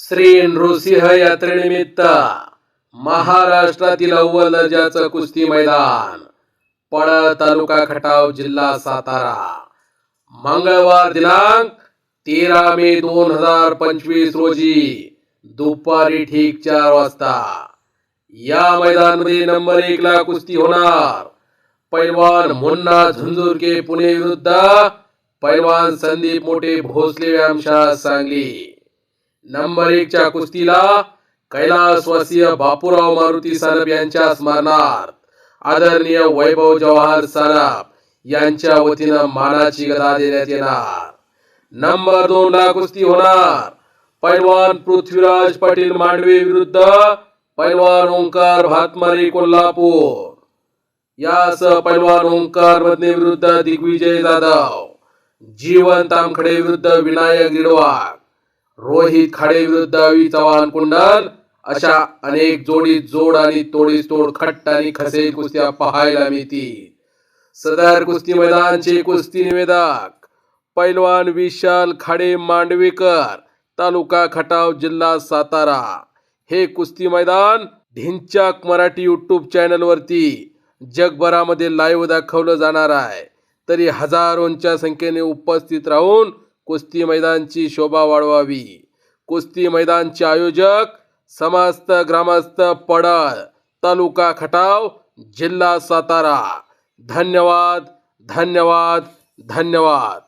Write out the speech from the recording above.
श्री नृसिंह यात्रेनिमित्त महाराष्ट्रातील अव्वल दर्जाचं कुस्ती मैदान पळ तालुका खटाव जिल्हा सातारा. मंगळवार दिनांक तेरा मे दोन हजार पंचवीस रोजी दुपारी ठीक चार वाजता. या मैदानमध्ये नंबर एक ला कुस्ती होणार. पैलवान मुन्ना झुंझुरके पुणे विरुद्ध पैलवान संदीप मोठे भोसले व्यायामशाळा सांगली. नंबर एकच्या कुस्तीला कैलासवासीय बापूराव मारुती सानप यांच्या स्मरणार्थ आदरणीय वैभव जवाहर सानप यांच्या वतीनं मानाची गदा देण्यात येणार. नंबर दोन ला कुस्ती होणार. पैलवान पृथ्वीराज पाटील मांडवे विरुद्ध पैलवान ओंकार भातमारी कोल्हापूर. यासह पैलवान ओंकार मधने विरुद्ध दिग्विजय जाधव. जीवन तामखडे विरुद्ध विनायक गिडवाक रोहित खाडे विरुद्ध अवी चव्हाण कुंडल. अशा अनेक जोडी जोड आणि तोडीस तोड खट्ट आणि खसे कुस्त्या पाहायला मिळतील. सदर कुस्ती मैदानचे कुस्ती निवेदक पैलवान विशाल खाडे मांडवेकर तालुका खटाव जिल्हा सातारा. हे कुस्ती मैदान ढिंचाक मराठी युट्यूब चॅनलवरती जगभरामध्ये लाईव्ह दाखवलं जाणार आहे. तरी हजारोंच्या संख्येने उपस्थित राहून कुस्ती मैदानची शोभा वाढवावी. कुस्ती मैदानचे आयोजक समस्त ग्रामस्थ पडळ तालुका खटाव जिल्हा सातारा. धन्यवाद धन्यवाद धन्यवाद.